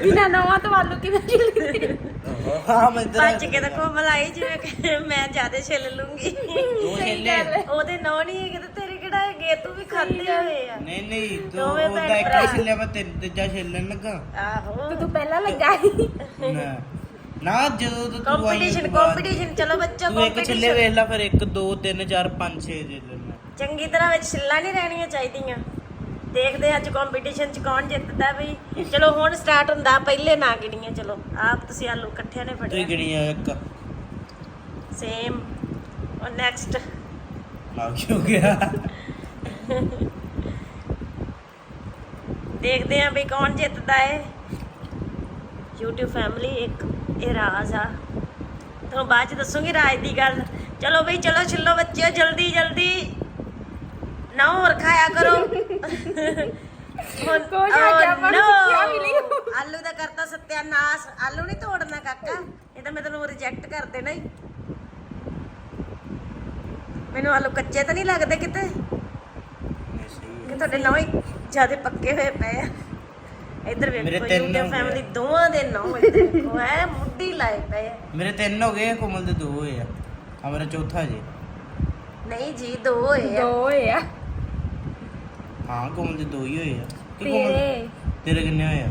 ਬਿਨਾ ਨਵਾਂ ਤੋਂ ਆਲੂ ਕਿਵੇਂ ਛਿੱਲਦੇ ਹਾਂ ਮੈਂ ਇੱਧਰ ਭੱਜ ਕੇ ਤਾਂ ਕੋਮਲ ਆਈ ਜਿਵੇਂ ਕਿ ਮੈਂ ਜ਼ਿਆਦਾ ਛਿੱਲ ਲੂੰਗੀ। ਦੋ ਛੇਲੇ ਉਹਦੇ ਨੌ ਨਹੀਂ ਹੈਗੇ ਤੇ ਤੇਰੇ ਕਿਹੜਾ ਹੈਗੇ ਤੂੰ ਵੀ ਖਾਦੇ ਹੋਏ ਆ। ਨਹੀਂ ਨਹੀਂ ਦੋ ਦੋਵੇਂ ਭੈਣ ਉਹਦਾ ਇੱਕ ਭਰਾ। ਹੀ ਛਿੱਲਿਆ ਮੈਂ ਤਿੰਨ ਤੀਜਾ ਛਿੱਲਣ ਲੱਗਾ। ਆਹੋ। ਤੇ ਤੂੰ ਪਹਿਲਾਂ ਲੱਗਾ ਸੀ ਨਾ। ਨਾ ਜਦੋਂ ਤੋਂ ਤੂੰ ਆਈ ਕੰਪੀਟੀਸ਼ਨ ਉਸ ਤੋਂ ਬਾਅਦ ਕੰਪੀਟੀਸ਼ਨ ਚਲੋ ਬੱਚੋ ਤੂੰ ਇੱਕ ਛਿੱਲੇ ਕੰਪੀਟੀਸ਼ਨ ਵੇਖ ਲੈ ਫਿਰ 1 2 3 4 5 6 ਛਿੱਲੇ ਮੈਂ ਚੰਗੀ ਤਰ੍ਹਾਂ ਵਿੱਚ ਛਿੱਲਾਂ ਨਹੀਂ ਰਹਿਣੀਆਂ ਚਾਹੀਦੀਆਂ। ਦੇਖਦੇ ਅੱਜ ਕੰਪੀਟੀਸ਼ਨ ਚ ਕੌਣ ਜਿੱਤਦਾ ਬਈ। ਚਲੋ ਹੁਣ ਸਟਾਰਟ ਹੁੰਦਾ ਪਹਿਲੇ ਨਾ ਗਿਣੀਆਂ ਚਲੋ। ਆਪ ਤੁਸੀਂ ਆਲੂ ਇਕੱਠਿਆਂ ਨੇ ਤੂੰ ਫੜਿਆ। ਗਿਣੀ ਆ ਇੱਕ। ਸੇਮ ਔਰ ਨੈਕਸਟ ਆ ਕੀ ਹੋ ਗਿਆ? ਦੇਖਦੇ ਆਂ ਵੀ ਕੌਣ ਜਿੱਤਦਾ ਹੈ। YouTube ਫੈਮਿਲੀ ਇੱਕ ਇਹ ਰਾਜ ਆ। ਤੁਹਾਨੂੰ ਬਾਅਦ ਚ ਦੱਸੂਗੀ ਰਾਜ ਦੀ ਗੱਲ। ਚਲੋ ਬਈ ਚਲੋ ਛਿੱਲੋ ਬੱਚਿਓ ਜਲਦੀ ਜਲਦੀ। ਨਾ ਹੋਰ ਖਾਇਆ ਕਰੋ ਹੁਣ ਕੁਛ ਆ ਗਿਆ, no! ਸਿੱਖਿਆ ਮਿਲੀ। ਆਲੂ ਦਾ ਕਰਤਾ ਸਤਿਆਨਾਸ਼ ਆਲੂ ਨਹੀਂ ਤੋੜਨਾ ਕਾਕਾ ਇਹ ਤਾਂ ਮੈਂ ਤੈਨੂੰ ਰਿਜੈਕਟ ਕਰ ਦੇਣਾ ਹੀ ਮੈਨੂੰ ਆਲੂ ਕੱਚੇ ਤਾਂ ਨਹੀਂ ਲੱਗਦੇ ਕਿਤੇ ਕਿ ਤੁਹਾਡੇ ਨੌ ਹੀ ਜਿਆਦੇ ਪੱਕੇ ਹੋਏ ਪਏ ਆ ਇੱਧਰ ਮੇਰੇ ਵੇਖੋ ਤਿੰਨ YouTube ਹੋ ਗਏ। ਫੈਮਿਲੀ ਦੋਵਾਂ ਦੇ ਨੌ ਇੱਧਰ ਵੇਖੋ ਐ ਮੁੱਢੀ ਲਾਏ ਪਏ ਆ। ਮੇਰੇ ਤਿੰਨ ਹੋ ਗਏ ਕੋਮਲ ਦੇ ਦੋ ਹੋਏ ਆ। ਆ ਮੇਰਾ ਚੌਥਾ ਜੀ। ਨਹੀਂ ਜੀ ਦੋ ਹੋਏ ਆ। ਦੋ ਹੋਏ ਆ। ਹਾਂ ਕੋਮਲ ਦੇ ਦੋ ਹੀ ਹੋਏ ਆ? ਕਿ ਕੋਮਲ ਤੇਰੇ। ਤੇਰੇ ਕਿੰਨੇ ਹੋਏ ਆ?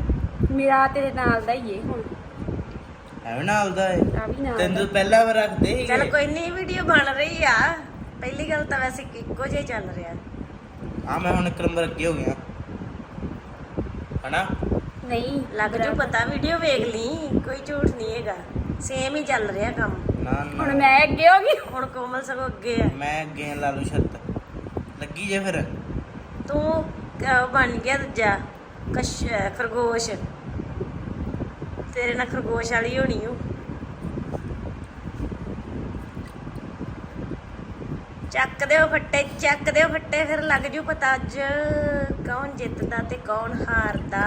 ਮੇਰਾ ਤੇਰੇ ਨਾਲ ਦਾ ਹੀ ਏ ਹੁਣ। ਐਵੇਂ ਨਾਲ ਦਾ ਹੈ ਆ ਵੀ ਨਾਲ ਦਾ। ਪਹਿਲਾਂ ਵਾਰ ਰੱਖਦੇ ਸੀਗੇ। ਚਲ ਕੋਈ ਨਹੀਂ ਵੀਡੀਓ ਬਣ ਰਹੀ ਆ। ਪਹਿਲੀ ਗੱਲ ਤਾਂ ਵੈਸੇ ਇੱਕੋ ਜਿਹਾ ਹੀ ਚੱਲ ਰਿਹਾ। ਹਾਂ ਮੈਂ ਹੁਣ ਇੱਕ ਨੰਬਰ ਅੱਗੇ ਹੋ ਗਿਆ। ਹਨਾ? ਨਹੀਂ ਲੱਗ ਜੂ ਪਤਾ ਵੀਡੀਓ ਵੇਖ ਲਈ। ਕੋਈ ਝੂਠ ਨਹੀਂ ਹੈਗਾ। ਸੇਮ ਹੀ ਚੱਲ ਰਿਹਾ ਕੰਮ। ਨਾ ਹੁਣ ਨਾ ਮੈਂ ਅੱਗੇ ਹੋ ਗਈ। ਹੁਣ ਕੋਮਲ ਸਗੋਂ ਅੱਗੇ ਆ। ਮੈਂ ਅੱਗੇ ਲਾ ਲੂ ਛੱਤ। ਲੱਗੀ ਜੇ ਫਿਰ? ਤੂੰ ਬਣ ਗਿਆ ਦੂਜਾ, ਕਸ਼, ਖਰਗੋਸ਼। ਤੇਰੇ ਨਾਲ ਖਰਗੋਸ਼ ਵਾਲੀ ਹੋਣੀ ਓ। ਚੱਕ ਦਿਓ ਫੱਟੇ, ਚੱਕ ਦਿਓ ਫੱਟੇ, ਫਿਰ ਲੱਗ ਜੂ ਪਤਾ ਅੱਜ ਕੌਣ ਜਿੱਤਦਾ ਤੇ ਕੌਣ ਹਾਰਦਾ।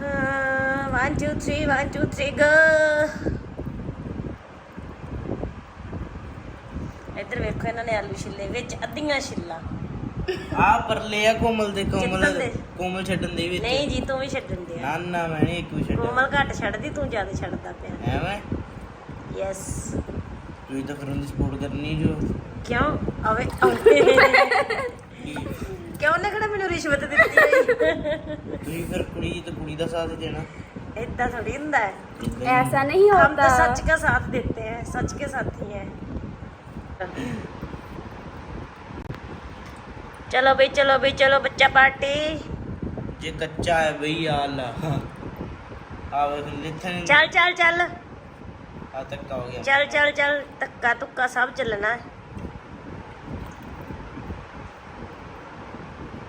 ਹਾਂ 1 2 3 1 2 3 ਗੋ ਇੱਧਰ ਵੇਖੋ ਇਹਨਾਂ ਨੇ ਆਲੂ ਛਿੱਲੇ ਵਿੱਚ ਅੱਧੀਆਂ ਛਿੱਲਾਂ। ਆ ਪਰਲੇ ਆ ਕੋਮਲ ਦੇ ਕੋਮਲ ਜਿੱਤਣ ਦੇ। ਕੋਮਲ ਛੱਡਣ ਦੇ ਵਿੱਚ ਨਹੀਂ ਜੀ ਤੂੰ ਵੀ ਛੱਡਣ ਦੇ ਨਾ ਨਾ ਮੈਂ ਨਹੀਂ ਇੱਕ ਵੀ ਛੱਡਿਆ ਕੋਮਲ ਘੱਟ ਛੱਡਦੀ ਤੂੰ ਜ਼ਿਆਦਾ ਛੱਡਦਾ ਪਿਆ ਐਵੇਂ ਯੈਸ ਤੂੰ ਤਾਂ ਫਿਰ ਉਹਦੀ ਸਪੋਰਟ ਕਰਨੀ ਜੋ ਕਿਉਂ ਆਵੇ ਆਵੇ। ਕੀ ਕਿਉਂ ਨੇ ਕਿਹੜਾ ਮੈਨੂੰ ਰਿਸ਼ਵਤ ਦਿੱਤੀ ਹੋਈ ਤੁਸੀਂ ਫਿਰ ਕੁੜੀ ਤੇ ਕੁੜੀ ਦਾ ਸਾਥ ਦੇਣਾ ਇਦਾਂ ਥੋੜੀ ਹੁੰਦਾ ਹੈ ਏਦਾਂ ਹੀ। ऐसा नहीं हम तो होता सच का साथ देते हैं सच के साथी हैं चलो भाई चलो भाई चलो बच्चा पार्टी ਜੇ ਕੱਚਾ ਹੈ ਬਈ ਆ ਲਾ ਆ ਵੇਖ ਲਿਥਨ चल चल चल ਆ ਤੱਕ ਹੋ ਗਿਆ चल चल चल धक्का तुक्का सब चलना है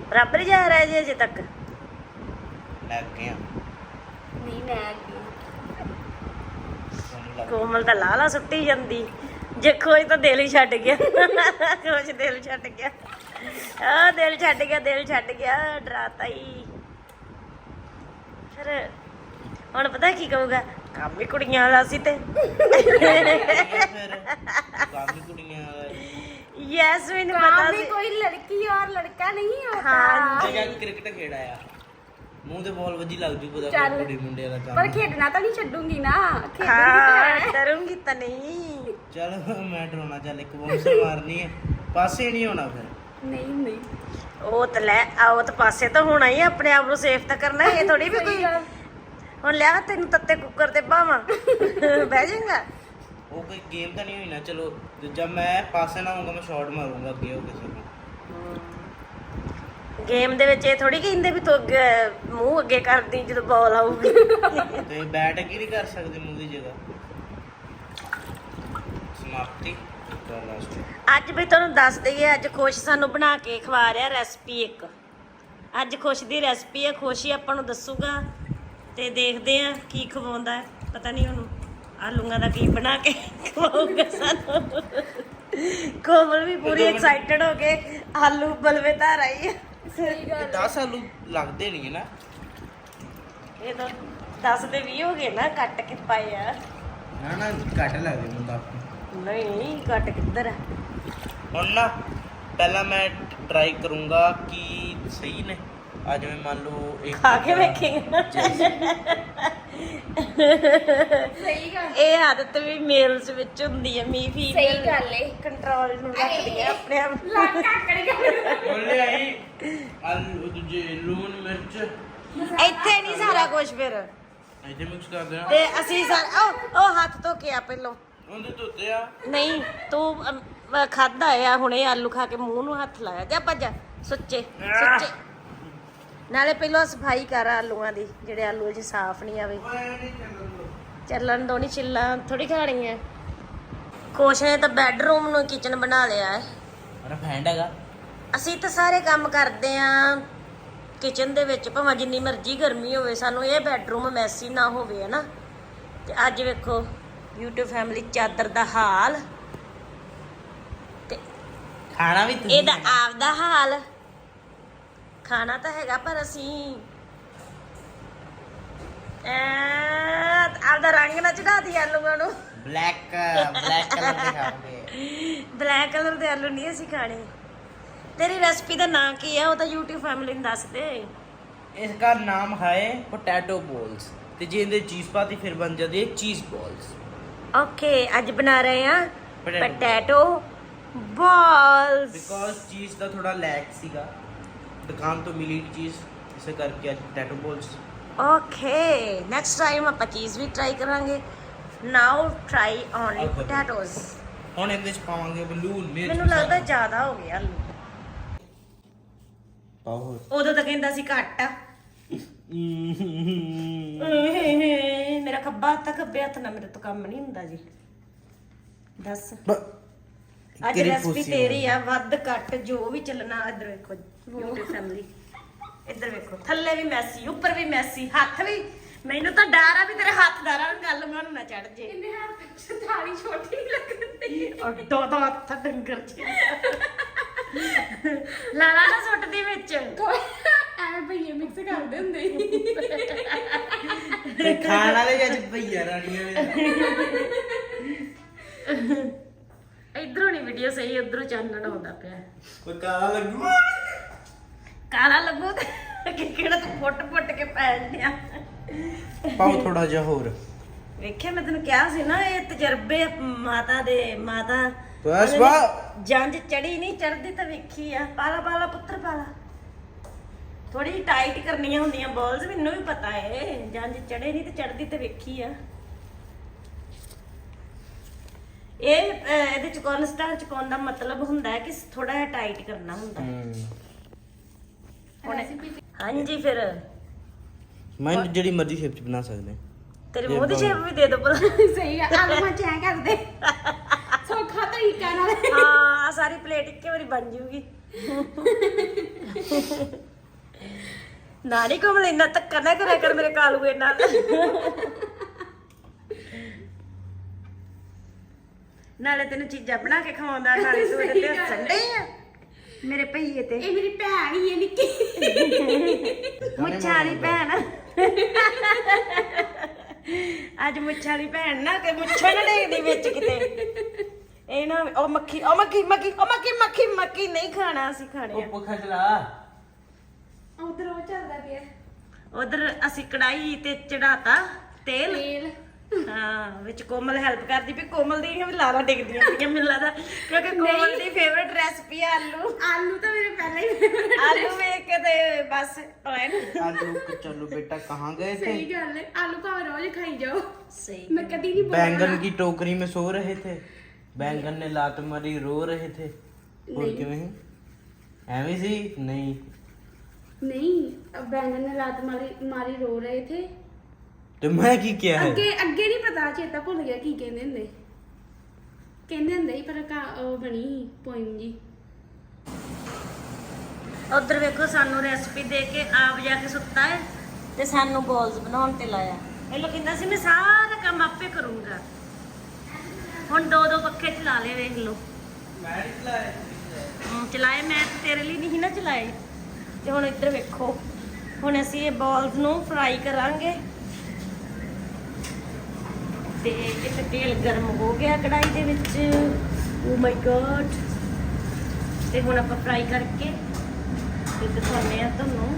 बराबर ही जा रहा है जी अजे तक ਲੱਗ ਗਿਆ नहीं मैं ਅੱਗੇ ਤੁਹਾਨੂੰ ਲੱਗ ਕੋਮਲ ਤਾਂ ਲਾਲਾ ਸੁੱਟੀ ਜਾਂਦੀ ਜੇ ਖੋਜ ਤਾਂ ਦਿਲ ਹੀ ਛੱਡ ਗਿਆ ਖੋਜ ਦਿਲ ਛੱਡ ਗਿਆ ਆ ਦਿਲ ਛੱਡ ਗਿਆ ਦਿਲ ਛੱਡ ਗਿਆ ਡਰਾਤਾ ਹੀ। ਫਿਰ ਹੁਣ ਪਤਾ ਕੀ ਕਹੂਗਾ? ਕੰਮ ਹੀ ਕੁੜੀਆਂ ਦਾ ਸੀ ਤੇ। ਕਾਫੀ ਕੁੜੀਆਂ ਯੈਸ ਪਤਾ ਸੀ। ਕੋਈ ਲੜਕੀ ਔਰ ਲੜਕਾ ਨਹੀਂ ਹੋਤਾ ਹਾਂ। ਜਗਾ ਕ੍ਰਿਕਟ ਖੇਡ ਆਇਆ। ਮੂੰਹ ਤੇ ਬਾਲ ਵੱਜੀ ਲੱਗ ਪਤਾ ਕੋਈ ਮੁੰਡੇ ਦਾ ਕੰਮ। ਪਰ ਖੇਡਣਾ ਤਾਂ ਨਹੀਂ ਛੱਡੂਗੀ ਨਾ। ਖੇਡੂਗੀ ਡਰੂੰਗੀ ਤਾਂ ਨਹੀਂ। ਚਲ ਮੈਂ ਡਰਾਉਣਾ ਚੱਲ ਇੱਕ ਬੌਕਸਰ ਮਾਰਨੀ ਹੈ। ਪਾਸੇ ਨਹੀਂ ਹੋਣਾ ਫਿਰ। ਉਹ ਤਾਂ ਲੈ ਆਉ ਤਾਂ ਪਾਸੇ ਤਾਂ ਹੋਣਾ ਹੀ ਆਪਣੇ ਆਪ ਨੂੰ ਸੇਫ ਤਾਂ ਕਰਨਾ ਇਹ ਥੋੜੀ ਵੀ ਕੋਈ ਹੁਣ ਲਿਆ ਤੈਨੂੰ ਤੱਤੇ ਕੁੱਕਰ ਤੇ ਪਾਵਾਂ ਬਹਿ ਜਾਏਗਾ? ਉਹ ਕੋਈ ਗੇਮ ਤਾਂ ਨਹੀਂ ਹੋਈ ਨਾ ਚਲੋ ਦੂਜਾ ਮੈਂ ਪਾਸੇ ਨਾ ਹੋਊਗਾ ਮੈਂ ਸ਼ਾਟ ਮਾਰੂੰਗਾ ਅੱਗੇ ਉਹ ਕਿਸੇ ਨੂੰ। ਗੇਮ ਦੇ ਵਿੱਚ ਇਹ ਥੋੜੀ ਕਹਿੰਦੇ ਵੀ ਤੂੰ ਮੂੰਹ ਅੱਗੇ ਕਰਦੀ ਜਦੋਂ ਬਾਲ ਆਊਗੀ। ਤੇ ਬੈਟ ਕੀ ਕਰ ਸਕਦੇ ਮੂੰਹ ਦੀ ਜਗ੍ਹਾ। ਸਮਾਪਤੀ। ਅੱਜ ਵੀ ਤੁਹਾਨੂੰ ਦੱਸ ਦਈਏ ਅੱਜ ਖੁਸ਼ ਸਾਨੂੰ ਬਣਾ ਕੇ ਖਵਾ ਰਿਹਾ ਰੈਸਪੀ ਇੱਕ। ਅੱਜ ਖੁਸ਼ ਦੀ ਰੈਸਪੀ ਹੈ ਖੁਸ਼ ਆਪਾਂ ਨੂੰ ਦੱਸੂਗਾ ਤੇ ਦੇਖਦੇ ਆ ਕੀ ਖਵਾਉਂਦਾ ਹੈ। ਪਤਾ ਨਹੀਂ ਉਹਨੂੰ ਆਲੂਆਂ ਦਾ ਕੀ ਬਣਾ ਕੇ ਖਵਾਉਂਗਾ ਸਾਨੂੰ। ਕੋਮਲ ਵੀ ਪੂਰੀ ਐਕਸਾਈਟਡ ਹੋ ਕੇ ਆਲੂ ਬਲਵੇ ਧਾਰ ਆਈ ਹੈ 10 ਆਲੂ ਲੱਗਦੇ ਨਹੀਂ ਨਾ। ਇਹ ਤਾਂ 10 ਦੇ 20 ਹੋ ਗਏ ਨਾ ਕੱਟ ਕੇ ਪਾਏ ਆ। ਨਾ ਨਾ ਘੱਟ ਲੱਗਦੇ ਮੈਨੂੰ ਨਹੀਂ ਘੱਟ ਕਿੱਧਰ ਹੈ ਹੁਣ ਨਾ ਪਹਿਲਾਂ ਮੈਂ ਟਰਾਈ ਕਰੂੰਗਾ ਕਿ ਸਹੀ ਨੇ। ਆ ਜਿਵੇਂ ਮੰਨ ਲਓ ਇੱਕ ਖਾ ਕੇ ਵੇਖੇਗਾ ਸਹੀ ਗੱਲ। ਇਹ ਆਦਤ ਵੀ ਮੇਲਸ ਵਿੱਚ ਹੁੰਦੀ ਹੈ ਮੀ ਸਹੀ ਫੀਮੇਲ ਗੱਲ ਏ। ਕੰਟਰੋਲ ਨੂੰ ਰੱਖਦੀ ਹੈ ਆਪਣੇ ਆਪ। ਲੱਕ ਆਕੜ ਗਿਆ ਬੋਲੇ ਆਈ ਆਲੂ ਦੂਜੇ ਲੂਣ ਮਿਰਚ। ਇੱਥੇ ਨਹੀਂ ਸਾਰਾ ਕੁਝ ਫਿਰ। ਇੱਥੇ ਮਿਕਸ ਕਰ ਦੇਣਾ। ਤੇ ਅਸੀਂ ਸਾਰਾ ਉਹ ਉਹ ਹੱਥ ਧੋ ਕੇ ਆ ਪਹਿਲੋਂ। ਉਹਦੇ ਧੋਤੇ ਆ। ਨਹੀਂ ਤੂੰ ਖਾਧਾ ਆ ਹੁਣੇ ਆਲੂ ਖਾ ਕੇ ਮੂੰਹ ਨੂੰ ਹੱਥ ਲਾਇਆ। ਜਾ ਭੱਜ ਸੁੱਚੇ ਸੁੱਚੇ। ਨਾਲੇ ਪਹਿਲਾਂ ਸਫ਼ਾਈ ਕਰ ਆਲੂਆਂ ਦੀ ਜਿਹੜੇ ਆਲੂ ਜੀ ਸਾਫ਼ ਨਹੀਂ ਆਵੇ। ਚੱਲਣ ਦੋ ਨਹੀਂ ਛਿੱਲਾਂ ਥੋੜੀ ਖਾਣੀਆਂ। ਕੋਸ਼ ਨੇ ਤਾਂ ਬੈੱਡਰੂਮ ਨੂੰ ਕਿਚਨ ਬਣਾ ਲਿਆ ਹੈ। ਮੇਰਾ ਫੈਂਡ ਹੈਗਾ। ਅਸੀਂ ਤਾਂ ਸਾਰੇ ਕੰਮ ਕਰਦੇ ਆ ਕਿਚਨ ਦੇ ਵਿੱਚ ਭਾਵੇਂ ਜਿੰਨੀ ਮਰਜ਼ੀ ਗਰਮੀ ਹੋਵੇ ਸਾਨੂੰ ਇਹ ਬੈੱਡਰੂਮ ਮੈਸੀ ਨਾ ਹੋਵੇ ਹਨਾ ਤੇ ਅੱਜ ਵੇਖੋ YouTube ਫੈਮਿਲੀ ਚਾਦਰ ਦਾ ਹਾਲ। ਖਾਣਾ ਵੀ ਤੁਸੀਂ ਇਹਦਾ ਆਪਦਾ ਹਾਲ। ਖਾਣਾ ਤਾਂ ਹੈਗਾ ਪਰ ਅਸੀਂ ਐ ਆਪਦਾ ਰੰਗ ਨਾ ਚੜਾ ਦੀ ਆਲੂਆਂ ਨੂੰ। ਬਲੈਕ ਬਲੈਕ ਕਲਰ ਦੇ ਖਾਓਗੇ ਬਲੈਕ ਕਲਰ ਦੇ ਆਲੂ ਨਹੀਂ ਅਸੀਂ ਖਾਣੇ। ਤੇਰੀ ਰੈਸਪੀ ਦਾ ਨਾਂ ਕੀ ਹੈ ਉਹ ਤਾਂ YouTube ਫੈਮਿਲੀ ਨੂੰ ਦੱਸ ਦੇ। ਇਸ ਦਾ ਨਾਮ ਹੈ ਪੋਟੈਟੋ ਬੋਲਸ। ਤੇ ਜੇ ਇਹਦੇ ਚੀਜ਼ ਪਾਤੀ ਫਿਰ ਬਣ ਜਾਂਦੀ ਹੈ ਚੀਜ਼ ਬੋਲਸ। ਓਕੇ ਅੱਜ ਬਣਾ ਰਹੇ ਆ Potato. ਪੋਟੈਟੋ ਬਾਲਸ ਬਿਕੋਜ਼ ਚੀਜ਼ ਦਾ ਥੋੜਾ ਲੈਕ ਸੀਗਾ। ਦੁਕਾਨ ਤੋਂ ਮਿਲੀ ਚੀਜ਼ ਇਸੇ ਕਰਕੇ ਅੱਜ potato balls okay next time ਆਪਾਂ ਚੀਜ਼ ਵੀ ਟਰਾਈ ਕਰਾਂਗੇ। Now try only Okay. Potatoes ਹੁਣ ਇਹਦੇ ਚ ਪਾਵਾਂਗੇ ਬਲੂਨ ਮਿਰਚ ਮੈਨੂੰ ਲੱਗਦਾ ਜ਼ਿਆਦਾ ਹੋ ਗਿਆ ਆਲੂ। ਪਾਓ ਉਦੋਂ ਤਾਂ ਕਹਿੰਦਾ ਸੀ ਘੱਟ। ਆ ਮੇਰਾ ਖੱਬਾ ਹੱਥ ਆ, ਖੱਬੇ ਹੱਥ ਨਾਲ ਮੇਰੇ ਤੋਂ ਕੰਮ ਨਹੀਂ ਹੁੰਦਾ ਜੀ। ਦੱਸ। ਅੱਜ ਰੈਸਪੀ ਤੇਰੀ ਆ ਵੱਧ ਘੱਟ ਜੋ ਵੀ ਚੱਲਣਾ ਇੱਧਰ ਵੇਖੋ YouTube ਫੈਮਿਲੀ ਇੱਧਰ ਵੇਖੋ ਥੱਲੇ ਵੀ ਮੈਸੀ ਉੱਪਰ ਵੀ ਮੈਸੀ ਹੱਥ ਵੀ ਮੈਨੂੰ ਤਾਂ ਡਰ ਆ ਵੀ ਤੇਰੇ ਹੱਥ ਦਾ ਰੰਗ ਗੱਲ ਮੈਨੂੰ ਨਾ ਚੜ ਜੇ। ਇਹਦੇ ਹੱਥ ਚ ਥਾਲੀ ਛੋਟੀ ਲੱਗਦੀ ਔਰ ਦੋ। ਦੋ ਹੱਥ ਡੰਗਰ ਚ ਲਾਲਾ ਨਾ ਸੁੱਟਦੀ ਵਿੱਚ। ਕੋਈ ਐਵੇਂ ਭਈਏ ਮਿਕਸ ਕਰਦੇ ਹੁੰਦੇ ਸੀ। ਤੇ ਖਾਣ ਵਾਲੇ ਵੀ ਅੱਜ ਭਈਆ ਰਾਣੀਆਂ ਨੇ। ਇਧਰੋਂ ਨਹੀਂ ਵੀਡੀਓ ਸਹੀ ਉਧਰੋਂ ਚਾਨਣ ਆਉਂਦਾ ਪਿਆ। ਕੋਈ ਕਾਲਾ ਲੱਗੂ? ਕਾਲਾ ਲੱਗੂ ਤੇ ਕਿ ਕਿਹੜਾ ਤੂੰ ਫੁੱਟ ਫੁੱਟ ਕੇ ਪੈਣ ਡਿਆ? ਪਾਓ ਥੋੜਾ ਜਿਹਾ ਹੋਰ। ਵੇਖਿਆ ਮੈਂ ਤੈਨੂੰ ਕਿਹਾ ਸੀ ਨਾ ਇਹ ਤਜਰਬੇ ਮਾਤਾ ਦੇ ਮਾਤਾ ਬਸ ਵਾ ਜੰਜ ਚੜੀ ਨਹੀਂ ਚੜਦੀ ਤਾਂ ਵੇਖੀ ਆ। ਪਾਲਾ ਪਾਲਾ ਪੁੱਤਰ ਪਾਲਾ। ਥੋੜੀ ਟਾਈਟ ਕਰਨੀਆਂ ਹੁੰਦੀਆਂ ਬਾਲਸ ਮੈਨੂੰ ਵੀ ਪਤਾ ਏ। ਜੰਜ ਚੜੇ ਨਹੀਂ ਤੇ ਚੜਦੀ ਤੇ ਵੇਖੀ ਆ। ਇਹ ਅਹ, ਇਹਦੇ ਚ ਕੌਨਸਟਾਰ ਚਕਾਉਣ ਦਾ ਮਤਲਬ ਹੁੰਦਾ ਹੈ ਕਿ ਥੋੜਾ ਜਿਹਾ ਟਾਈਟ ਕਰਨਾ ਹੁੰਦਾ ਹੈ। ਰੈਸਿਪੀ ਹਾਂਜੀ ਫਿਰ। ਮੈਂ ਜਿਹੜੀ ਮਰਜ਼ੀ ਸ਼ੇਪ ਚ ਬਣਾ ਸਕਦੇ। ਤੇਰੇ ਮੂੰਹ ਦੀ ਸ਼ੇਪ ਵੀ ਦੇ ਦੋ ਭਲਾ। ਸਹੀ ਆ ਆਲੂ ਮਾ ਚੈਂ ਕਰਦੇ। ਸੌਖਾ ਤਰੀਕਾ ਨਾਲ। ਹਾਂ ਆਹ ਸਾਰੀ ਪਲੇਟ ਇੱਕੇ ਵਾਰੀ ਬਣ ਜੂਗੀ। ਨਾ ਨਹੀਂ ਕੋਮਲ ਇੰਨਾ ਧੱਕਾ ਨਾ ਕਰਿਆ ਕਰ ਮੇਰੇ ਕਾਲੂਏ ਨਾਲ। ਨਾਲੇ ਤੈਨੂੰ ਚੀਜ਼ਾਂ ਬਣਾ ਕੇ ਖਵਾਉਂਦਾ ਨਾਲੇ ਤੂੰ ਇਹਦੇ ਤੇ ਹੱਸਣ ਡਈ ਆ। ਮੇਰੇ ਭਈਏ ਤੇ। ਇਹ ਮੇਰੀ ਭੈਣ ਹੀ ਹੈ ਨਿੱਕੀ। ਮੁੱਛਾਂ ਵਾਲੀ ਭੈਣ। ਅੱਜ ਮੁੱਛਾਂ ਵਾਲੀ ਭੈਣ ਨਾ ਕਿ ਮੁੱਛਾਂ ਨਾ ਡੇਗਦੀ ਵਿੱਚ ਕਿਤੇ। ਇਹ ਨਾ ਉਹ ਮੱਖੀ ਉਹ ਮੱਖੀ ਮੱਖੀ ਉਹ ਮੱਖੀ ਮੱਖੀ ਮੱਖੀ ਨਹੀਂ ਖਾਣਾ ਅਸੀਂ ਖਾਣੇ ਆ। ਪੱਖਾ ਚਲਾ। ਉਧਰ ਉਹ ਚੱਲਦਾ ਪਿਆ। ਉਧਰ ਅਸੀਂ ਕੜਾਈ ਤੇ ਚੜਾਤਾ ਤੇਲ। ਤੇਲ। ਹਾਂ ਵਿੱਚ ਕੋਮਲ ਹੈਲਪ ਕਰਦੀ ਵੀ ਕੋਮਲ ਦੀ ਵੀ ਲਾਲਾ ਡਿੱਗਦੀਆਂ ਪਈਆਂ ਮੈਨੂੰ ਲੱਗਦਾ ਕਿਉਂਕਿ ਕੋਮਲ ਦੀ ਫੇਵਰਿਟ ਰੈਸਪੀ ਆ ਆਲੂ ਆਲੂ ਤਾਂ ਮੇਰੇ ਪਹਿਲਾਂ ਹੀ ਆਲੂ ਵੇਖ ਕੇ ਤੇ ਬਸ ਪਲਾਨ ਆਲੂ ਕੋ ਚਲੋ ਬੇਟਾ ਕਹਾਂ ਗਏ थे ਸਹੀ ਗੱਲ ਹੈ ਆਲੂ ਭਾਵੇਂ ਰੋਜ਼ ਖਾਈ ਜਾਓ ਸਹੀ मैं कभी नहीं बैंगन बोलना की टोकरी में सो रहे थे बैंगन ने लात मारी रो रहे थे और नहीं। किवें ਐਵੇਂ ਸੀ ਨਹੀਂ नहीं अब बैंगन ने लात मारी मारी रो रहे थे ਤੇ ਮੈਂ ਕੀ ਕਿਹਾ ਹੈ? ਅੱਗੇ ਅੱਗੇ ਨਹੀਂ ਪਤਾ ਚੇਤਾ ਭੁੱਲ ਗਿਆ ਕੀ ਕਹਿੰਦੇ ਹੁੰਦੇ। ਕਹਿੰਦੇ ਹੁੰਦੇ ਸੀ ਪਰ ਕਾ- ਉਹ ਬਣੀ ਪੋਇਮ ਜੀ। ਉਧਰ ਵੇਖੋ ਸਾਨੂੰ ਰੈਸਪੀ ਦੇ ਕੇ ਆਪ ਜਾ ਕੇ ਸੁੱਤਾ ਹੈ ਤੇ ਸਾਨੂੰ ਬੋਲਸ ਬਣਾਉਣ ਤੇ ਲਾਇਆ। ਇਹ ਲੋਕ ਕਹਿੰਦਾ ਸੀ ਮੈਂ ਸਾਰਾ ਕੰਮ ਆਪੇ ਕਰੂੰਗਾ। ਹੁਣ ਦੋ ਦੋ ਪੱਖੇ ਚਲਾ ਲਏ ਵੇਖ ਲਓ। ਮੈਂ ਚਲਾਏ ਮੈਂ ਤੇ ਤੇਰੇ ਲਈ ਨਹੀਂ ਸੀ ਨਾ ਚਲਾਏ। ਤੇ ਹੁਣ ਇੱਧਰ ਵੇਖੋ ਹੁਣ ਅਸੀਂ ਇਹ ਬਾਲਸ ਨੂੰ ਫਰਾਈ ਕਰਾਂਗੇ। ਤੇ ਇੱਥੇ ਤੇਲ ਗਰਮ ਹੋ ਗਿਆ ਕੜਾਈ ਦੇ ਵਿੱਚ। ਓ ਮਾਈ ਗॉड ਤੇ ਹੁਣ ਆਪਾਂ ਫਰਾਈ ਕਰਕੇ ਤੇ ਦਿਖਾਉਂਦੇ ਆ ਤੁਹਾਨੂੰ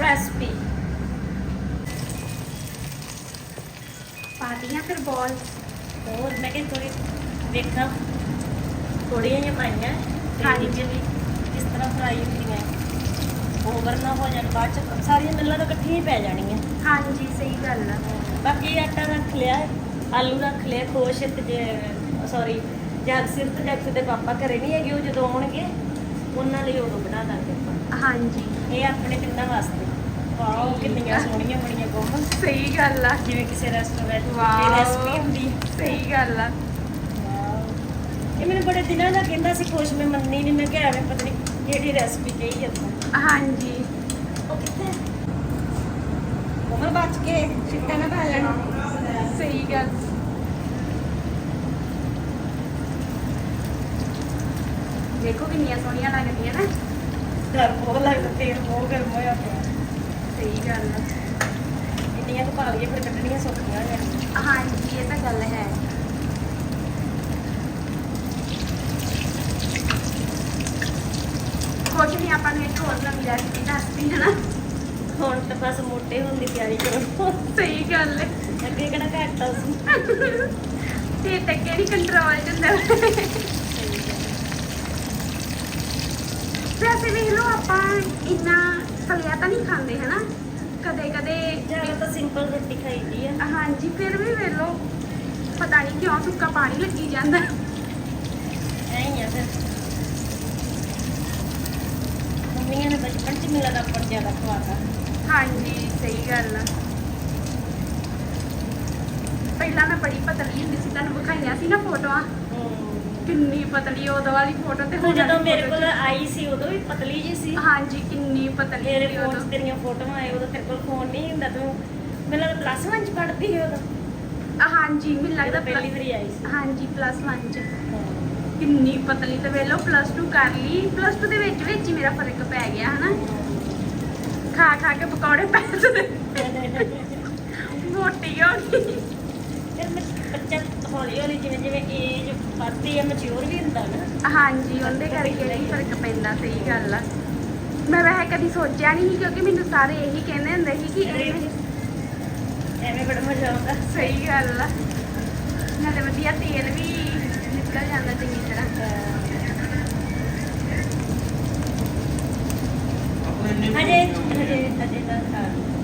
ਰੈਸਪੀ ਪਾਤੀਆਂ ਫਿਰ ਬੋਲ ਹੋਰ ਮੈਂ ਕਿਹਾ ਥੋੜੀ ਵੇਖਾਂ ਥੋੜੀਆਂ ਜਿਹੀਆਂ ਪਾਈਆਂ। ਹਾਂਜੀ। ਵੀ ਕਿਸ ਤਰ੍ਹਾਂ ਫਰਾਈ ਹੁੰਦੀਆਂ। ਓਵਰ ਨਾ ਹੋ ਜਾਣ ਬਾਅਦ ਚ ਸਾਰੀਆਂ ਮਿਲਾਂ ਤਾਂ ਇਕੱਠੀਆਂ ਹੀ ਪੈ ਜਾਣੀਆਂ। ਹਾਂਜੀ ਸਹੀ ਗੱਲ ਆ। ਬਾਕੀ ਆਟਾ ਰੱਖ ਲਿਆ ਆਲੂ ਰੱਖ ਲਿਆ ਖੁਸ਼ ਤੇ ਜੇ ਸੌਰੀ ਜਦ ਸਿਰ ਤੇ ਜਦ ਦੇ ਪਾਪਾ ਘਰੇ ਨਹੀਂ ਹੈਗੇ ਉਹ ਜਦੋਂ ਆਉਣਗੇ ਉਹਨਾਂ ਲਈ ਉਦੋਂ ਬਣਾ ਦਾਂਗੇ ਆਪਾਂ। ਹਾਂਜੀ। ਇਹ ਆਪਣੇ ਤਿੰਨਾਂ ਵਾਸਤੇ। ਵਾਓ। ਕਿੰਨੀਆਂ ਸੋਹਣੀਆਂ ਬਣੀਆਂ ਗੁੰਮ। ਸਹੀ ਗੱਲ ਆ। ਜਿਵੇਂ ਕਿਸੇ ਰੈਸਟੋਰੈਂਟ ਦੀ। ਰੈਸਪੀ ਹੁੰਦੀ ਸਹੀ ਗੱਲ ਆ। ਇਹ ਮੈਨੂੰ ਬੜੇ ਦਿਨਾਂ ਦਾ ਕਹਿੰਦਾ ਸੀ ਖੁਸ਼ ਮੈਂ ਮੰਨੀ ਨਹੀਂ ਮੈਂ ਕਿਹਾ ਐਵੇਂ ਪਤਾ ਨਹੀਂ ਕਿਹੜੀ ਰੈਸਪੀ ਕਹੀ ਜਾਂਦਾ ਹਾਂਜੀ ਉਹ ਕਿੱਥੇ ਉਮਰ ਬਚ ਕੇ ਛਿੱਟਾ ਨਾ ਪਾ ਲੈਣਾ। ਸਹੀ ਗੱਲ। ਦੇਖੋ ਕਿੰਨੀਆਂ ਸੋਹਣੀਆਂ ਲੱਗਦੀਆਂ ਨਾ। ਡਰ ਬਹੁਤ ਲੱਗਦਾ ਤੇਲ ਬਹੁਤ ਗਰਮ ਹੋਇਆ ਪਿਆ। ਸਹੀ ਗੱਲ ਆ। ਇੰਨੀਆਂ ਕੁ ਪਾ ਲਈਏ ਫਿਰ ਕੱਢਣੀਆਂ ਸੌਖੀਆਂ ਹੋ ਜਾਣੀਆਂ ਹਾਂਜੀ ਇਹ ਤਾਂ ਗੱਲ ਹੈ। ਕੁਝ ਨਹੀਂ ਆਪਾਂ ਨੂੰ ਇੱਕ ਹੋਰ ਨਵੀਂ ਰੈਸਪੀ ਦੱਸਦੀ ਹੈ ਨਾ। ਹੁਣ ਤਾਂ ਬਸ ਮੋਟੇ ਹੋਣ ਦੀ ਤਿਆਰੀ ਕਰੋ। ਸਹੀ ਗੱਲ ਹੈ। ਅੱਗੇ ਕਿਹੜਾ ਘਟਦਾ ਸੀ ਤੇ ਤੇ ਕਿਹੜੀ ਕੰਟਰੋਲ ਚ ਹੁੰਦਾ। ਵੈਸੇ ਵੇਖ ਲਓ ਆਪਾਂ ਇੰਨਾ ਤਲਿਆ ਤਾਂ ਨਹੀਂ ਖਾਂਦੇ ਹਨਾ? ਕਦੇ ਕਦੇ ਜ਼ਿਆਦਾ ਤਾਂ ਸਿੰਪਲ ਰੋਟੀ ਖਾਈਦੀ ਆ। ਹਾਂਜੀ ਫਿਰ ਵੀ ਵੇਖ ਲਓ ਪਤਾ ਨਹੀਂ ਕਿਉਂ ਸੁੱਕਾ ਪਾਣੀ ਲੱਗੀ ਜਾਂਦਾ। ਐਂ ਹੀ ਆ ਫਿਰ। ਮੰਮੀਆਂ ਨੇ ਬਚਪਨ ਚ ਮਿਲਾ ਦਾ ਪਰ ਜ਼ਿਆਦਾ ਖਵਾਤਾ। ਹਾਂਜੀ ਸਹੀ ਗੱਲ ਆ। ਪਹਿਲਾਂ ਮੈਂ ਬੜੀ ਪਤਲੀ ਹੁੰਦੀ ਸੀ ਤੁਹਾਨੂੰ ਵਿਖਾਈਆਂ ਸੀ ਨਾ ਫੋਟੋਆਂ? ਕਿੰਨੀ ਪਤਲੀ ਉਹਦੋਂ ਵਾਲੀ ਫੋਟੋ ਤੇ ਤੂੰ ਹੁਣ ਜਦੋਂ ਵਾਲੀ ਮੇਰੇ photo ਕੋਲ ਚ- ਆਈ ਸੀ ਉਦੋਂ ਵੀ ਪਤਲੀ ਜੀ ਸੀ। ਹਾਂਜੀ ਕਿੰਨੀ ਪਤਲੀ ਮੇਰੇ ਸੀ ਫੋਨ ਉਦੋਂ। 'ਚ ਤੇਰੀਆਂ ਫੋਟੋਆਂ ਆਏ ਉਦੋਂ ਤੇਰੇ ਕੋਲ ਫੋਨ ਨਹੀਂ ਹੁੰਦਾ ਤੂੰ ਮੈਨੂੰ ਲੱਗਦਾ ਪਲੱਸ 1 ਚ ਪੜ੍ਹਦੀ ਸੀ ਉਦੋਂ। ਹਾਂਜੀ ਮੈਨੂੰ ਲੱਗਦਾ ਜਦੋਂ ਪਹਿਲੀ plus- ਵਾਰੀ ਆਈ ਸੀ। ਹਾਂਜੀ ਪਲੱਸ 1 ਚ। ਕਿੰਨੀ ਪਤਲੀ ਤੇ ਵੇਖ ਲਓ ਪਲੱਸ 2 ਕਰ ਲਈ। ਪਲੱਸ 2 ਦੇ ਵਿੱਚ ਵਿੱਚ ਹੀ ਮੇਰਾ ਫ਼ਰਕ ਪੈ ਗਿਆ ਹਨਾ? ਖਾ ਖਾ ਕੇ ਪਕੌੜੇ ਪੈਸੇ ਮੋਟੀ ਹੋ ਗਈ। ਫਿਰ ਮੈਂ ਬੱਚਾ ਹੌਲੀ ਹੌਲੀ ਜਿਵੇਂ ਜਿਵੇਂ ਏਜ ਵੱਧਦੀ ਹੈ ਮੈਚੁਰ ਵੀ ਹੁੰਦਾ ਨਾ। ਹਾਂਜੀ ਉਹਦੇ ਕਰਕੇ ਹੀ ਫ਼ਰਕ ਪੈਂਦਾ ਸਹੀ ਗੱਲ ਆ। ਮੈਂ ਵੈਸੇ ਕਦੀ ਸੋਚਿਆ ਨਹੀਂ ਸੀ ਕਿਉਂਕਿ ਮੈਨੂੰ ਸਾਰੇ ਇਹੀ ਕਹਿੰਦੇ ਹੁੰਦੇ ਸੀ ਕਿ ਐਵੇਂ ਬੜਾ ਮਜ਼ਾ ਆਉਂਦਾ। ਸਹੀ ਗੱਲ ਆ। ਨਾਲੇ ਵਧੀਆ ਤੇਲ ਵੀ ਨਿਕਲ ਜਾਂਦਾ ਚੰਗੀ ਤਰ੍ਹਾਂ। ਹਜੇ 立てたか。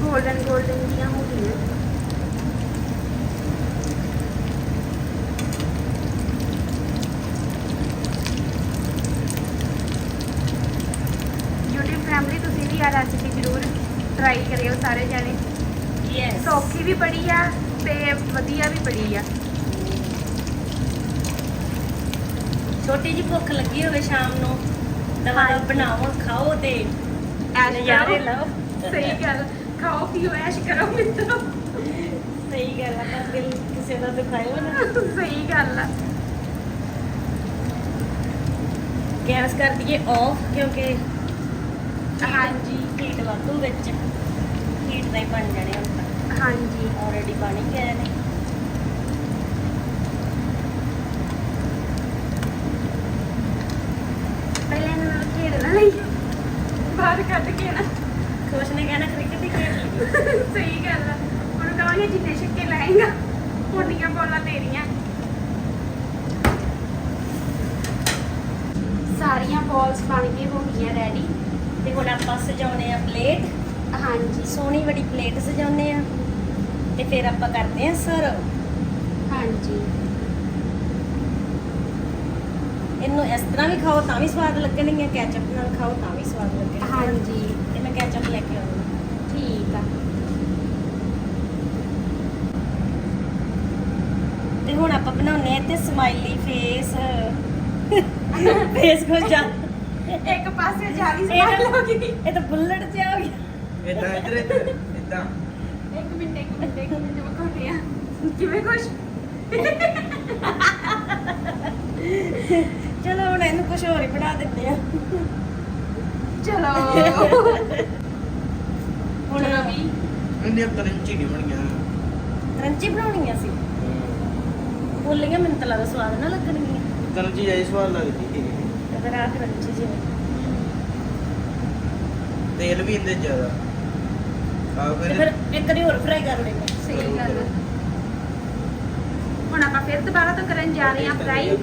ਗੋਲਡਨ ਗੋਲਡਨ ਦੀਆਂ ਹੋ ਗਈਆਂ। YouTube ਫੈਮਿਲੀ ਤੁਸੀਂ ਵੀ ਆ ਰੈਸਿਪੀ ਜ਼ਰੂਰ ਟਰਾਈ ਕਰਿਓ ਸਾਰੇ ਜਾਣੇ। ਯੈਸ ਸੌਖੀ ਵੀ ਬੜੀ ਆ ਤੇ ਵਧੀਆ ਵੀ ਬੜੀ ਆ। ਛੋਟੀ ਜੀ ਭੁੱਖ ਲੱਗੀ ਹੋਵੇ ਸ਼ਾਮ ਨੂੰ ਦਵਾ। ਬਣਾਓ ਖਾਓ ਤੇ ਐਸ਼ ਨਜ਼ਾਰੇ ਕਰੋ। ਲਓ। ਸਹੀ ਗੱਲ। ਖਾਓ ਪੀਓ ਐਸ਼ ਕਰੋ ਮਿੱਤਰੋ ਸਹੀ ਗੱਲ ਆ ਪਰ ਦਿਲ ਕਿਸੇ ਦਾ ਦਿਖਾਇਓ ਨਾ। ਸਹੀ ਗੱਲ ਆ। ਗੈਸ ਕਰ ਦਈਏ ਆਫ ਕਿਉਂਕਿ ਹਾਂਜੀ। ਹੀਟ ਵਾਧੂ ਵਿੱਚ। ਹੀਟ ਦਾ ਹੀ ਬਣ ਜਾਣੇ ਹੁਣ ਤਾਂ। ਹਾਂਜੀ। ਆਲਰੇਡੀ ਬਣ ਹੀ ਗਏ ਨੇ। ਪਹਿਲਾਂ ਇਹਨਾਂ ਨਾਲ ਖੇਡਣਾ ਲਈ ਬਾਹਰ ਕੱਢ ਕੇ ਨਾ। ਨੇ ਕਹਿਣਾ ਕ੍ਰਿਕਟ ਹੀ ਖੇਡ ਲਈ। ਸਹੀ ਗੱਲ ਆ। ਉਹਨੂੰ ਕਹਾਂਗੇ ਜਿੰਨੇ ਛੱਕੇ ਲਾਏਗਾ। ਉਨੀਆਂ ਬੋਲਾਂ ਤੇਰੀਆਂ। ਸਾਰੀਆਂ ਬਾਲਸ ਬਣ ਕੇ ਹੋ ਗਈਆਂ ਰੈਡੀ ਤੇ ਹੁਣ ਆਪਾਂ ਸਜਾਉਣੇ ਆ ਪਲੇਟ ਹਾਂਜੀ। ਸੋਹਣੀ ਬੜੀ ਪਲੇਟ ਸਜਾਉਣੇ ਆ। ਤੇ ਫਿਰ ਆਪਾਂ ਕਰਦੇ ਆ ਸਰਵ। ਹਾਂਜੀ। ਇਹਨੂੰ ਇਸ ਤਰ੍ਹਾਂ ਵੀ ਖਾਓ ਤਾਂ ਵੀ ਸਵਾਦ ਲੱਗਣਗੀਆਂ ਕੈਚਅਪ ਨਾਲ ਖਾਓ ਤਾਂ ਵੀ ਸਵਾਦ ਲੱਗਣਗੀਆਂ। ਹਾਂਜੀ। ਕੈਚਅਪ ਲੈ ਕੇ ਆਉਂਦੀ ਠੀਕ ਆ। ਤੇ ਹੁਣ ਆਪਾਂ ਬਣਾਉਨੇ ਆ ਤੇ ਸਮਾਈਲੀ ਫੇਸ ਫੇਸ ਕੋ ਜਾ ਇੱਕ ਪਾਸੇ ਜਾਲੀ ਇਹ ਸਮਾਈ ਤਾਂ- ਹੋ ਗਈ। ਇਹ ਤਾਂ ਬੁੱਲਟ ਚ ਆ ਗਿਆ। ਇਦਾਂ ਇੱਧਰ ਇੱਧਰ ਇਦਾਂ ਇੱਕ ਮਿੰਟ ਇੱਕ ਮਿੰਟ ਇੱਕ ਮਿੰਟ ਵਿਖਾਉਂਦੇ ਆ। ਕਿਵੇਂ ਕੁਛ? ਚਲੋ ਹੁਣ ਇਹਨੂੰ ਕੁਝ ਹੋਰ ਹੀ ਬਣਾ ਦਿੰਦੇ ਆ। ਚਲੋ। ਹੁਣ ਚਲੋ। ਵੀ ਇੰਡੀਆ ਕਰੰਚੀ ਨਹੀਂ ਬਣੀਆਂ ਕਰੰਚੀ ਬਣਾਉਣੀਆਂ ਸੀ ਬੋਲੀਆਂ ਮੈਨੂੰ ਤਾਂ ਲੱਗਦਾ ਸਵਾਦ ਨਾ ਲੱਗਣਗੀਆਂ। ਕਰੰਚੀ ਜਾਈ ਸਵਾਦ ਲੱਗਦੀ ਹੈ ਤੇ ਫਿਰ ਆ ਕਰੰਚੀ ਜਿਵੇਂ ਤੇਲ ਵੀ ਇੰਦੇ ਜ਼ਿਆਦਾ। ਆ ਤੇ ਫਿਰ ਫਿਰ ਇੱਕ ਵਾਰੀ ਹੋਰ ਫਰਾਈ ਕਰ ਲੈਂਦੇ ਸਹੀ ਗੱਲ ਆ। ਹੁਣ ਆਪਾਂ ਫਿਰ ਦੁਬਾਰਾ ਤੋਂ ਕਰਨ ਜਾ ਰਹੇ ਹਾਂ ਫਰਾਈ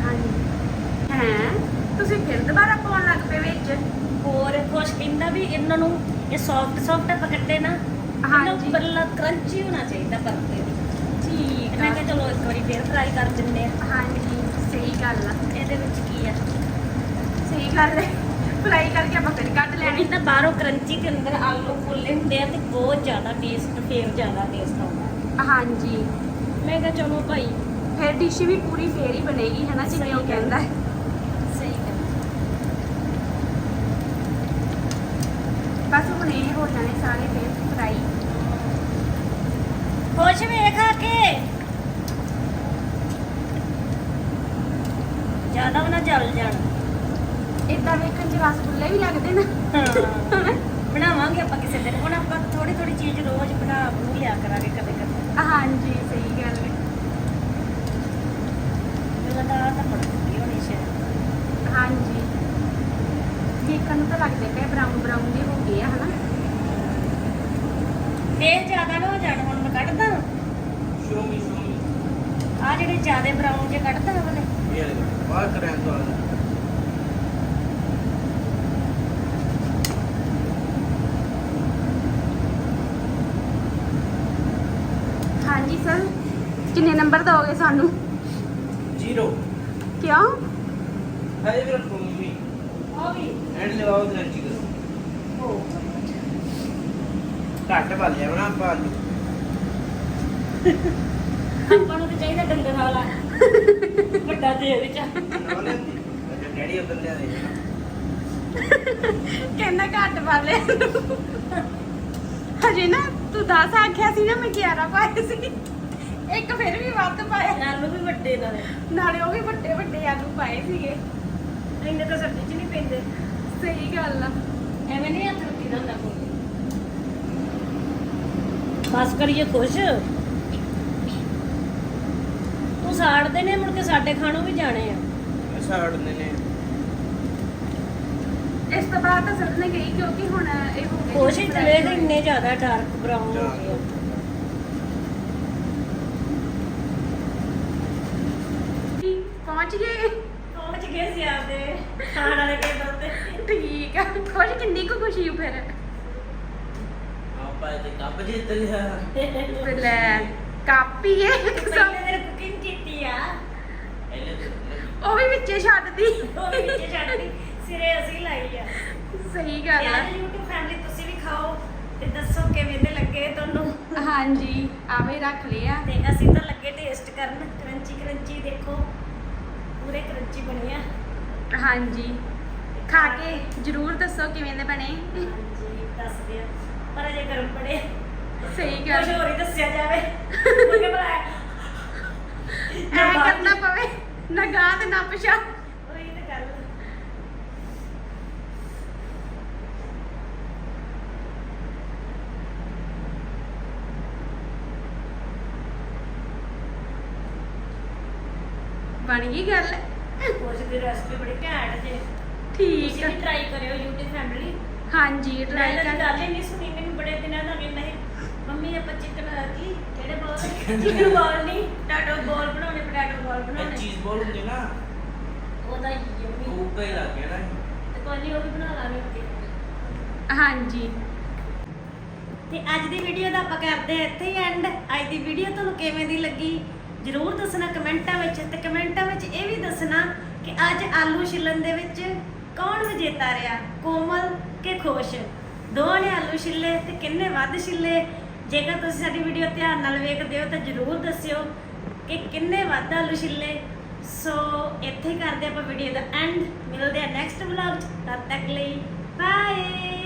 ਹਾਂਜੀ ਹੈ ਤੁਸੀਂ ਫਿਰ ਦੁਬਾਰਾ ਪਾਉਣ ਲੱਗ ਪਏ ਵਿੱਚ। ਹੋਰ ਖੁਸ਼ ਕਹਿੰਦਾ ਵੀ ਇਹਨਾਂ ਨੂੰ ਇਹ ਸੌਫਟ ਸੌਫਟ ਕੱਟੇ ਨਾ ਹਾਂਜੀ। ਹਾਂਜੀ ਬੱਲਾ ਕਰੰਚੀ ਹੋਣਾ ਚਾਹੀਦਾ ਪਰਤੇ ਠੀਕ ਮੈਂ ਕਿਹਾ ਚਲੋ ਇੱਕ ਵਾਰੀ ਫੇਰ ਫਰਾਈ ਕਰ ਦਿੰਦੇ ਆ। ਹਾਂਜੀ ਸਹੀ ਗੱਲ ਆ। ਇਹਦੇ ਵਿੱਚ ਕੀ ਆ? ਸਹੀ ਗੱਲ ਹੈ ਫਰਾਈ ਕਰਕੇ ਆਪਾਂ ਫਿਰ ਕੱਢ ਲੈਣੀ। ਲੈਣੀ ਤਾਂ ਬਾਹਰੋਂ ਕਰੰਚੀ ਤੇ ਅੰਦਰ ਆਲੂ ਫੁੱਲੇ ਹੁੰਦੇ ਆ ਤੇ ਬਹੁਤ ਜ਼ਿਆਦਾ ਟੇਸਟ ਫੇਰ ਜ਼ਿਆਦਾ ਟੇਸਟ ਆਉਂਦਾ। ਹਾਂਜੀ। ਮੈਂ ਕਿਹਾ ਚਲੋ ਭਾਈ। ਫਿਰ ਡਿਸ਼ ਵੀ ਪੂਰੀ ਫੇਰ ਹੀ ਬਣੇਗੀ ਹੈ ਨਾ ਜਿਵੇਂ ਉਹ ਗੱਲ। ਕਹਿੰਦਾ। ਹੈ ਸਹੀ ਗੱਲ ਬਸ ਹੁਣ ਇਹ ਹੋ ਜਾਣੇ ਸਾਰੇ ਫੇਰ ਫਰਾਈ ਖੁਸ਼ ਵੇਖ ਆ ਕੇ। ਜ਼ਿਆਦਾ ਨਾ ਜਲ ਜਾਣ। ਇਦਾਂ ਵੇਖਣ ਚ ਰਸਗੁੱਲੇ ਵੀ ਲੱਗਦੇ ਨਾ। ਹਾਂ। ਬਣਾਵਾਂਗੇ ਆਪਾਂ ਕਿਸੇ ਦਿਨ। ਹੁਣ ਆਪਾਂ ਥੋੜੀ ਥੋੜੀ ਚੀਜ਼ ਰੋਜ਼ ਬਣਾ ਲਿਆ ਕਰਾਂਗੇ ਕਦੇ ਕਦੇ। ਹਾਂਜੀ ਸਹੀ ਗੱਲ ਹੈ ਲਗਾਤਾਰ ਤਾਂ ਪੜਦੀ ਹੋਣੀ ਸ਼ਾਇਦ। ਹਾਂਜੀ। ਦੇਖਣ ਨੂੰ ਤਾਂ ਲੱਗਦੇ ਪਏ ਬਰਾਊਨ ਬਰਾਊਨ ਦੇ ਹੋ ਗਏ ਆ ਹਨਾ? ਤੇਲ ਜ਼ਿਆਦਾ ਨਾ ਹੋ ਜਾਣ ਹੁਣ ਮੈਂ ਕੱਢਦਾ। ਸ਼ੋਮੀ ਸ਼ੋਮੀ ਆ ਜਿਹੜੇ ਜ਼ਿਆਦਾ ਬਰਾਊਨ ਜੇ ਕੱਢਦਾ ਵਾਲੇ ਇਹ ਲੈ ਬਾਹਰ ਕਰਾਂ ਤੋਂ ਆ ਹਾਂਜੀ ਸਰ ਕਿੰਨੇ ਨੰਬਰ ਦੋਗੇ ਸਾਨੂੰ? ਜ਼ੀਰੋ ਕਿਉਂ? ਹਾਏ ਵੀਰ ਐਂਡ ਲਵਾਓ ਕਰੰਚੀ ਕਰੋ। ਹੋ ਘੱਟ ਪਾ ਲਿਆ ਬਣਾ ਪਾ ਲੂ ਆਪਾਂ ਨੂੰ ਤਾਂ ਚਾਹੀਦਾ ਡੰਗਰ ਵਾਲਾ। ਵੱਡਾ ਦੇ ਵਿੱਚ। ਨਾ ਲੈਂਦੀ ਅੱਛਾ ਡੈਡੀ ਉਧਰ ਲਿਆ ਦੇ। ਕਹਿੰਦਾ ਘੱਟ ਵਾਲੇ ਹਜੇ ਨਾ ਤੂੰ 10 ਆਖਿਆ ਸੀ ਨਾ ਮੈਂ 11 ਪਾਏ ਸੀ। ਇੱਕ ਫਿਰ ਵੀ ਵੱਧ ਪਾਇਆ। ਆਲੂ ਵੀ ਵੱਡੇ ਨਾਲੇ। ਨਾਲੇ ਉਹ ਵੀ ਵੱਡੇ ਵੱਡੇ ਆਲੂ ਪਾਏ ਸੀਗੇ। ਇੰਨੇ ਤਾਂ ਸਬਜ਼ੀ 'ਚ ਨਹੀਂ ਪੈਂਦੇ। ਸਹੀ ਗੱਲ ਆ। ਐਵੇਂ ਨਹੀਂ ਹੱਥ ਰੁਕੀ ਦਾ ਹੁੰਦਾ ਕੋਈ। ਬਸ ਕਰੀਏ ਖੁਸ਼। ਤੂੰ ਸਾੜਦੇ ਨੇ ਮੁੜ ਕੇ ਸਾਡੇ ਖਾਣੋਂ ਵੀ ਜਾਣੇ ਆ। ਸਾੜਨੇ ਨੇ। ਇਸ ਤੋਂ ਬਾਅਦ ਤਾਂ ਸੱਟਣੇ ਗਈ ਕਿਉਂਕਿ ਹੁਣ ਇਹ ਹੋ ਗਿਆ ਖੁਸ਼ ਹੀ ਚਲੇ ਤੇ ਇੰਨੇ ਜ਼ਿਆਦਾ ਡਾਰਕ ਬਰਾਊਨ ਹੋ ਗਏ ਆ। ਪਹੁੰਚ ਗਏ। ਪਹੁੰਚ ਗਏ ਸੀ ਆਪਦੇ। ਖਾਣ ਵਾਲੇ ਟੇਬਲ ਤੇ ਠੀਕ ਆ ਖੁਸ਼ ਕਿੰਨੀ ਕੁ ਖੁਸ਼ੀ ਹੋ ਫਿਰ? ਆਪਾਂ ਤੇ ਕੱਪ ਜਿੱਤ ਲਿਆ। ਤੇ ਲੈ ਕਾਪੀ ਏ। ਪਹਿਲੇ ਦਿਨ ਕੁਕਿੰਗ ਕੀਤੀ ਆ। ਪਹਿਲੇ ਦਿਨ ਉਹ ਵੀ ਵਿੱਚੇ ਛੱਡਦੀ ਉਹ ਵੀ ਵਿੱਚ ਛੱਡਦੀ ਸਿਰੇ ਅਸੀਂ ਲਾਈ ਆ। ਸਹੀ ਗੱਲ ਆ। ਯਾਰ YouTube ਫੈਮਿਲੀ ਤੁਸੀਂ ਵੀ ਖਾਓ ਤੇ ਦੱਸੋ ਕਿਵੇਂ ਦੇ ਲੱਗੇ ਤੁਹਾਨੂੰ? ਹਾਂਜੀ ਆਵੇ ਰੱਖ ਲਿਆ ਤੇ ਅਸੀਂ ਤਾਂ ਲੱਗੇ ਟੇਸਟ ਕਰਨ। ਕਰੰਚੀ ਕਰੰਚੀ ਦੇਖੋ। ਪੂਰੇ ਕਰੰਚੀ ਬਣੇ ਆ। ਹਾਂਜੀ। ਖਾ ਕੇ ਜਰੂਰ ਦੱਸੋ ਕਿਵੇਂ ਦੇ ਬਣੇ? ਹਾਂਜੀ ਦੱਸਦੇ ਆ। ਪਰ ਅਜੇ ਗਰਮ ਬੜੇ ਸਹੀ ਕੁਝ ਗੱਲ। ਹੋਰ ਹੀ ਦੱਸਿਆ ਜਾਵੇ। ਕਿਉਂਕਿ ਭਲਾ ਐ ਕਰਨਾ ਪਵੇ ਨਾ ਗਾਂ ਤੇ ਨਾ ਪਿਛਾ। ਉਹੀ ਤਾਂ ਗੱਲ। ਬਣ ਗਈ ਗੱਲ ਕੁਝ ਦੀ ਰੈਸਪੀ ਬੜੀ ਘੈਂਟ ਜੇ ਠੀਕ ਤੁਸੀਂ ਵੀ ਟਰਾਈ ਕਰਿਓ YouTube ਫੈਮਿਲੀ ਹਾਂਜੀ ਟਰਾਈ ਕਰ ਗੱਲ ਹੀ ਨਹੀਂ ਸੁਣੀ ਮੈਨੂੰ ਬੜੇ ਦਿਨਾਂ ਦਾ ਕਹਿੰਦਾ ਸੀ ਮੰਮੀ ਆਪਾਂ ਚਿਕਨ ਕੀ ਕਿਹੜੇ ਬੋਲ ਚਿਕਨ ਬੋਲ ਨਹੀਂ ਪਟਾਟੋ ਬੋਲ ਬਣਾਉਣੇ ਪਟਾਟੋ ਬੋਲ ਇਹ ਬਣਾਉਣੇ। ਚੀਜ਼ ਬੋਲ ਹੁੰਦੀ ਨਾ ਉਹਦਾ ਯਮੀ ਉਹ ਕਈ ਲੱਗ ਗਿਆ ਨਾ ਤੇ ਕੋਈ ਨਹੀਂ ਉਹ ਵੀ ਬਣਾ ਲਾਂਗੇ ਅੱਗੇ ਹਾਂਜੀ। ਤੇ ਅੱਜ ਦੀ ਵੀਡੀਓ ਦਾ ਆਪਾਂ ਕਰਦੇ ਹਾਂ ਇੱਥੇ ਹੀ ਐਂਡ ਅੱਜ ਦੀ ਵੀਡੀਓ ਤੁਹਾਨੂੰ ਕਿਵੇਂ ਦੀ ਲੱਗੀ ਜਰੂਰ ਦੱਸਣਾ ਕਮੈਂਟਾਂ ਵਿੱਚ। ਤੇ ਕਮੈਂਟਾਂ ਵਿੱਚ ਇਹ ਵੀ ਦੱਸਣਾ ਕਿ ਅੱਜ ਆਲੂ ਛਿੱਲਣ ਦੇ ਵਿੱਚ ਕੌਣ ਵਿਜੇਤਾ ਰਿਹਾ? ਕੋਮਲ ਕਿ ਖੋਸ਼? ਦੋਵਾਂ ਨੇ ਆਲੂ ਛਿੱਲੇ ਤੇ ਕਿੰਨੇ ਵੱਧ ਛਿੱਲੇ? ਜੇਕਰ ਤੁਸੀਂ ਸਾਡੀ ਵੀਡੀਓ ਧਿਆਨ ਨਾਲ ਵੇਖਦੇ ਹੋ ਤਾਂ ਜਰੂਰ ਦੱਸਿਓ ਕਿ ਕਿੰਨੇ ਵੱਧ ਆਲੂ ਛਿੱਲੇ। ਸੋ ਇੱਥੇ ਕਰਦੇ ਆਪਾਂ ਵੀਡੀਓ ਦਾ ਐਂਡ ਮਿਲਦੇ ਆ ਨੈਕਸਟ ਵਲੌਗ ਚ। ਤਦ ਤੱਕ ਲਈ ਬਾਏ